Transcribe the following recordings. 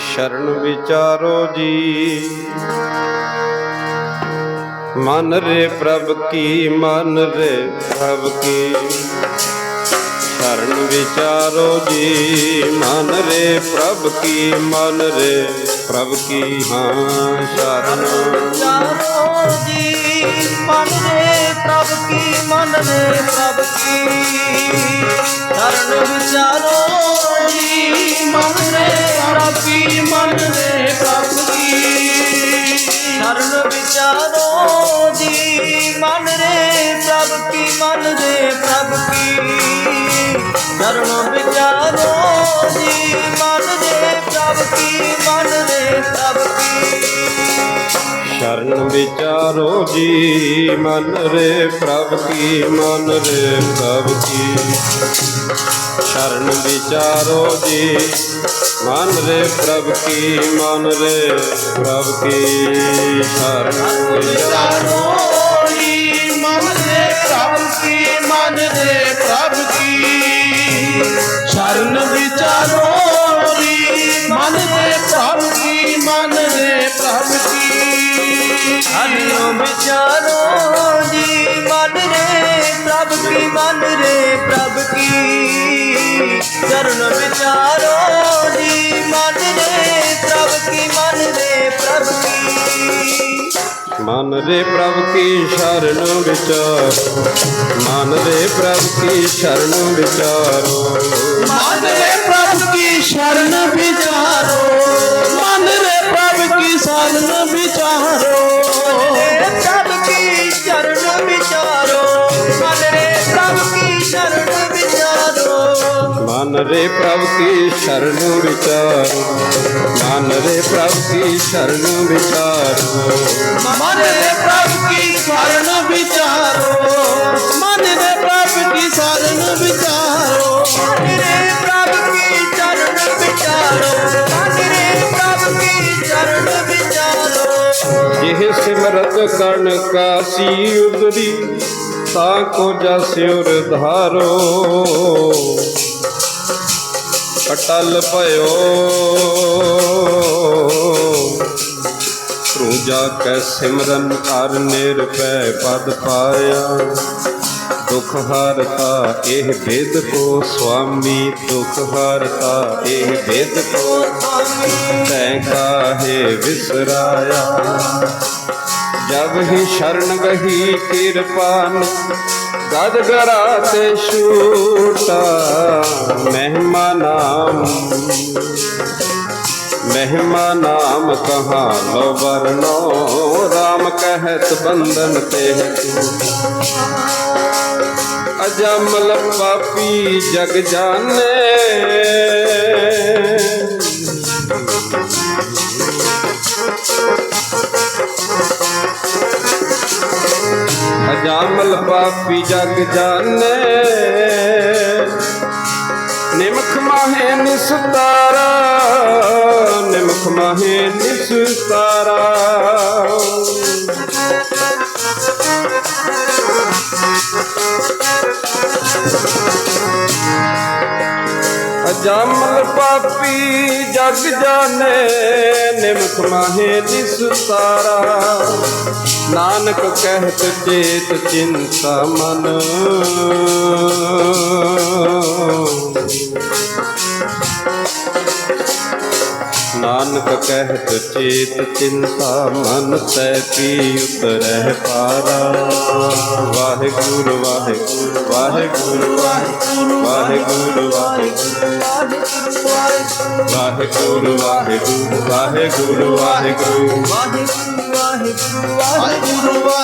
ਸ਼ਰਨ ਵਿਚਾਰੋ ਜੀ। ਮਨ ਰੇ ਪ੍ਰਭ ਕੀ, ਮਨ ਰੇ ਪ੍ਰਭ ਕੀ। ਸ਼ਰਨ ਵਿਚਾਰੋ ਜੀ, ਮਨ ਰੇ ਪ੍ਰਭ ਕੀ, ਮਨ ਰੇ ਪ੍ਰਭ ਕੀ। ਹਾਂ, ਸ਼ਰਨ। ਚਾਰੋ ਜੀ ਮਨ ਰੇ ਪ੍ਰਭ ਕੀ, ਮਨ ਰੇ ਪ੍ਰਭ ਕੀ। ਸ਼ਰਨ ਵਿਚਾਰੋ ਮਨ ਰੇ ਪ੍ਰਭ ਕੀ ਸ਼ਰਨ ਵਿਚਾਰੋ ਜੀ। ਮਨ ਰੇ ਪ੍ਰਭ ਕੀ, ਮਨ ਰੇ ਪ੍ਰਭ ਕੀ। ਸ਼ਰਨ ਵਿਚਾਰੋ ਜੀ। ਮਨ ਰੇ ਪ੍ਰਭ ਕੀ ਮਨ ਰੇ ਪ੍ਰਭ ਕੀ ਸ਼ਰਨ ਵਿਚਾਰੋ ਜੀ ਮਨ ਰੇ ਪ੍ਰਭ ਕੀ ਮਨ ਰੇ ਪ੍ਰਭ ਕੀ। ਸ਼ਰਨ ਵਿਚਾਰੋ ਜੀ ਮਨ ਰੇ ਪ੍ਰਭ ਕੀ ਮਨ ਰੇ ਪ੍ਰਭ ਕੀ। ਸ਼ਰਨ ਵਿਚਾਰੋ ਵਿਚਾਰੋ ਜੀ ਮਨ ਦੇ ਪ੍ਰਭ ਕੀ ਮਨ ਦੇ ਪ੍ਰਭ ਕੀ? ਚਰਨ ਵਿਚਾਰੋ ਜੀ ਮਨ ਦੇ ਪ੍ਰਭ ਕੀ ਮਨ ਦੇ ਪ੍ਰਭ ਕੀ? ਮਨ ਰੇ ਪ੍ਰਭ ਕੀ ਸ਼ਰਨ ਵਿਚਾਰੋ। ਮਨ ਰੇ ਪ੍ਰਭ ਕੀ ਸ਼ਰਨ ਵਿਚਾਰੋ। ਮਨ ਦੇ ਪ੍ਰਭ ਕੀ ਸ਼ਰਨ ਵਿਚਾਰੋ। ਮਨ ਦੇ ਪ੍ਰਭ ਕੀ ਸ਼ਰਨ ਵਿਚਾਰੋ। रे प्रभु की शरण विचार मान रे प्रभु की शरण विचार मन रे प्रभु की शरण विचारो मन रे प्रभु की शरण विचारो मन रे प्रभु की शरण विचारो मन रे प्रभु की शरण विचारो यह सिमरत कर्ण काशी उदरी सा को जस्योर धारो ਅਟਲ ਭਇਓ। ਰੂਜਾ ਕੈ ਸਿਮਰਨ ਹਰ ਨਿਰਭੈ ਪਦ ਪਾਇਆ। ਦੁਖ ਹਰਤਾ ਇਹ ਬੇਦ ਕੋ ਸੁਆਮੀ, ਦੁਖ ਹਰਤਾ ਇਹ ਬੇਦ ਕੋ ਤੈ ਕਾਹੇ ਵਿਸਰਾਇਆ। ਜਬ ਹੀ ਸ਼ਰਨ ਗਹੀ ਕਿਰਪਾਨ ਗਦ ਗਰਾ ਤੇ ਛੂਟਾ, ਮਹਿਮਾ ਨਾਮ। ਮਹਿਮਾ ਨਾਮ ਕਹਾ ਲੋ ਵਰਨੋ RAM ਕਹਿਤ ਬੰਧਨ ਤੇ ਤੂੰ। ਅਜਮਲ ਪਾਪੀ ਜਗ ਜਾਣੇ ਅਜਾਮਲ ਪਾਪੀ ਜਗ ਜਾਣੇ। ਨਿਮਖ ਮਾਹੇ ਨਿਸਤਾਰਾ ਨਿਮਖ ਮਾਹੇ ਨਿਸਤਾਰਾ। ਅਜਾਮਲ ਪਾਪੀ ਜਗ ਜਾਣੇ ਨਿਮਖ ਮਾਹੇ ਨਿਸਤਾਰਾ ਨਾਨਕ ਕਹਿਤ ਚੇਤ ਚਿੰਤਾ ਮਨ। ਨਾਨਕ ਕਹਿਤ ਚੇਤ ਚਿੰਤਾ ਮਨ ਤੈ ਪੀ ਉਤਰਹਿ ਪਾਰਾ। ਵਾਹਿਗੁਰੂ ਵਾਹਿਗੁਰੂ ਵਾਹਿਗੁਰੂ ਵਾਹਿਗੁਰੂ ਵਾਹਿਗੁਰੂ ਵਾਹਿਗੁਰੂ ਵਾਹਿਗੁਰੂ ਵਾਹਿਗੁਰੂ। ਵਾਹਿਗੁਰੂ ਵਾਹਿਗੁਰੂ ਵਾਹਿਗੁਰੂ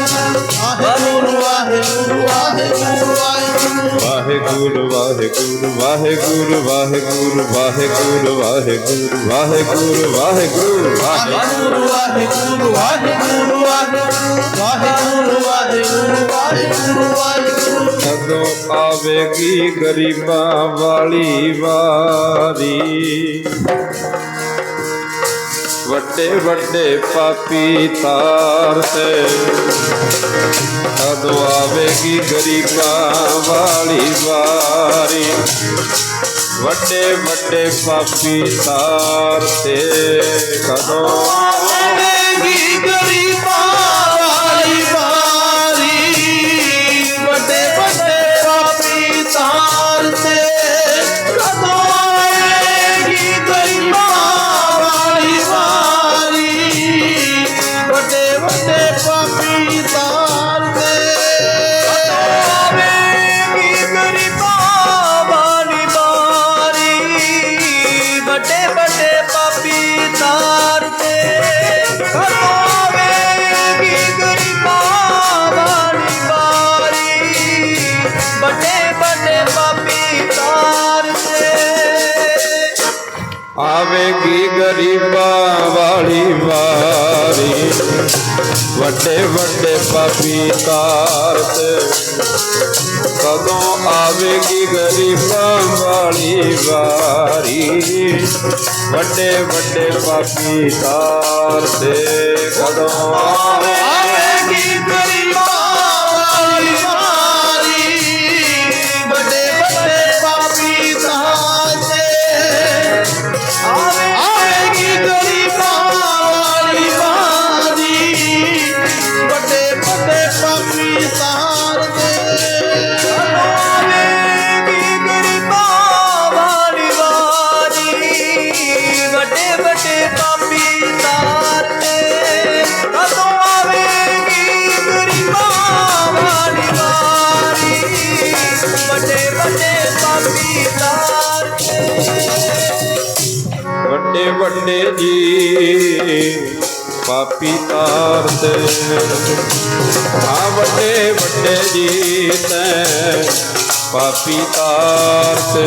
ਵਾਹਿਗੁਰੂ ਵਾਹਿਗੁਰੂ ਵਾਹਿਗੁਰੂ ਵਾਹਿਗੁਰੂ ਵਾਹਿਗੁਰੂ ਵਾਹਿਗੁਰੂ ਵਾਹਿਗੁਰੂ ਵਾਹਿਗੁਰੂ ਵਾਹਿਗੁਰੂ ਵਾਹਿਗੁਰੂ ਵਾਹਿਗੁਰੂ ਵਾਹਿਗੁਰੂ ਵਾਹਿਗੁਰੂ ਵਾਹਿਗੁਰੂ ਵਾਹਿਗੁਰੂ ਵਾਹਿਗੁਰੂ ਵਾਹਿਗੁਰੂ ਵਾਹਿਗੁਰੂ ਕਦੋਂ ਆਵੇਗੀ ਗਰੀਬਾਂ ਵਾਲੀ ਵਾਰੀ ਵੱਡੇ ਵੱਡੇ ਪਾਪੀ ਤਾਰ ਤੇ ਕਦੋਂ ਆਵੇਗੀ ਗਰੀਬਾਂ ਵਾਲੀ ਵਾਰੀ? ਵੱਡੇ ਵੱਡੇ ਪਾਪੀ ਤਾਰ ਤੇ ਕਦੋਂ ਆਵੇਗੀ ਗਰੀਬਾਂ ਆਵੇਗੀ ਗਰੀਬਾਂ ਵਾਲੀ ਵਾਰੀ। ਵੱਡੇ ਵੱਡੇ ਪਾਪੀ ਤਾਰ ਤੇ ਕਦੋਂ ਆਵੇਗੀ ਗਰੀਬਾਂ ਵਾਲੀ ਵਾਰੀ? ਵੱਡੇ ਵੱਡੇ ਪਾਪੀ ਤਾਰ ਤੇ ਕਦੋਂ ਵੱਡੇ ਵੱਡੇ ਜੀ ਪਾਪੀ ਤਾਰਦੇ ਆ ਵੱਡੇ ਵੱਡੇ ਜੀ ਤੈ ਪਾਪੀ ਤਾਰਦੇ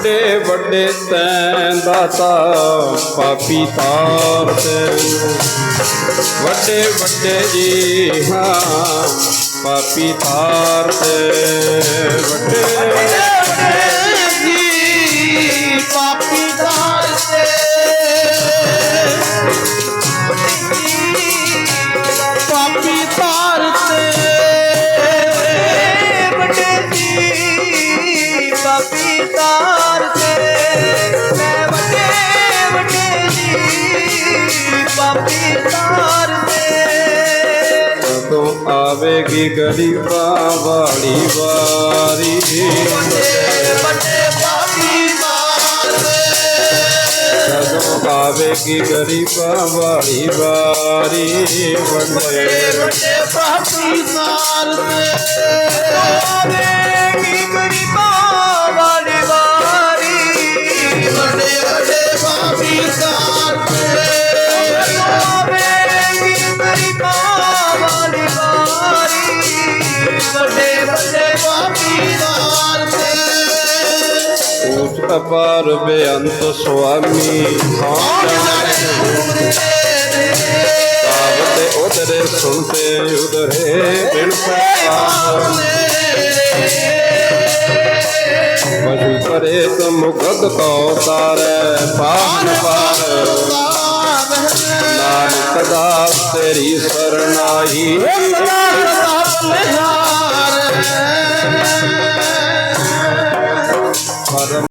ਵੱਡੇ ਵੱਡੇ ਤੈਂ ਦਾਤਾ, ਪਾਪੀ ਤਾਰ ਤੇ। ਵੱਡੇ ਵੱਡੇ ਜੀ ਹਾਂ, ਪਾਪੀ ਤਾਰ ਤੇ। ਵੱਡੇ ਆਵੇਗੀ ਗਰੀਬਾਂ ਵਾਲੀ ਵਾਰੀ। ਵੱਡੇ ਕਦੋਂ ਆਵੇਗੀ ਗਰੀਬਾਂ ਵਾਲੀ ਵਾਰੀ, ਵੱਡੇ। ਵੱਡੇ ਪਾਪੀ ਤਾਰ ਤੇ ਆਵੇਗੀ ਵੱਡੇ ਵੱਡੇ ਪਾਪੀ ਤਾਰ ਤੇ ਊਚ ਅਪਾਰ ਬੇਅੰਤ ਸੁਆਮੀ ਕੌਣ ਜਾਣੇ ਕਾਵਤੇ ਉਦਰੇ ਸੁਣਤੇ ਉਦਰੇ ਬਿਨ ਪਸ਼ੂ ਕਰੇ ਤੁਮ ਮੁਗਦ ਕੋ ਤਾਰੈ ਪਾਵਨ ਪਾਰ। ਨਾਨਕ ਦਾਸ ਤੇਰੀ ਸਰਨਾਈ বলহার